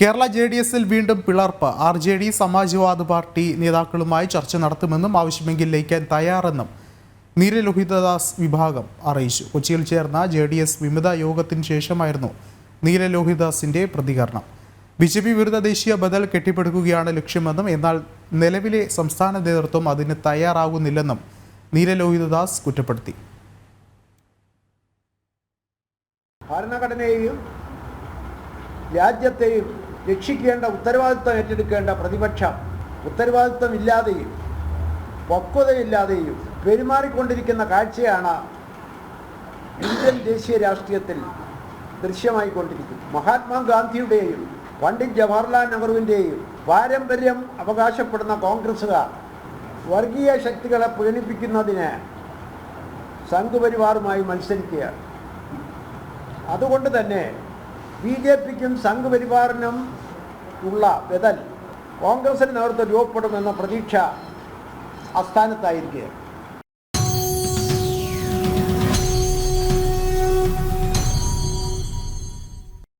Kerala J D എസിൽ വീണ്ടും പിളർപ്പ്. R J D Samajwad party നേതാക്കളുമായി ചർച്ച നടത്തുമെന്നും ആവശ്യമെങ്കിൽ ലയിക്കാൻ തയ്യാറെന്നും നീലലോഹിതദാസ് വിഭാഗം അറിയിച്ചു. കൊച്ചിയിൽ ചേർന്ന ജെ ഡി എസ് വിമത യോഗത്തിന് ശേഷമായിരുന്നു നീലലോഹിതദാസിന്റെ പ്രതികരണം. ബി ജെ പി വിരുദ്ധ ദേശീയ ബദൽ കെട്ടിപ്പടുക്കുകയാണ് ലക്ഷ്യമെന്നും എന്നാൽ നിലവിലെ സംസ്ഥാന നേതൃത്വം അതിന് തയ്യാറാകുന്നില്ലെന്നും നീലലോഹിതദാസ് കുറ്റപ്പെടുത്തി. ഭരണഘടനയെയും രാജ്യത്തെയും രക്ഷിക്കേണ്ട ഉത്തരവാദിത്വം ഏറ്റെടുക്കേണ്ട പ്രതിപക്ഷം ഉത്തരവാദിത്വം ഇല്ലാതെയും പക്വതയില്ലാതെയും പെരുമാറിക്കൊണ്ടിരിക്കുന്ന കാഴ്ചയാണ് ഇന്ത്യൻ ദേശീയ രാഷ്ട്രീയത്തിൽ ദൃശ്യമായിക്കൊണ്ടിരിക്കുന്നത്. മഹാത്മാഗാന്ധിയുടെയും പണ്ഡിറ്റ് ജവഹർലാൽ നെഹ്റുവിന്റെയും പാരമ്പര്യം അവകാശപ്പെടുന്ന കോൺഗ്രസ്സുകാർ വർഗീയ ശക്തികളെ പ്രീണിപ്പിക്കുന്നതിന് സംഘപരിവാറുമായി മത്സരിക്കുകയാണ്. അതുകൊണ്ട് തന്നെ ബി ജെ പിക്കും സംഘപരിവാറിനും ഉള്ള ബദൽ കോൺഗ്രസിന് നേതൃത്വം രൂപപ്പെടുമെന്ന പ്രതീക്ഷ അസ്ഥാനത്തായിരിക്കുകയാണ്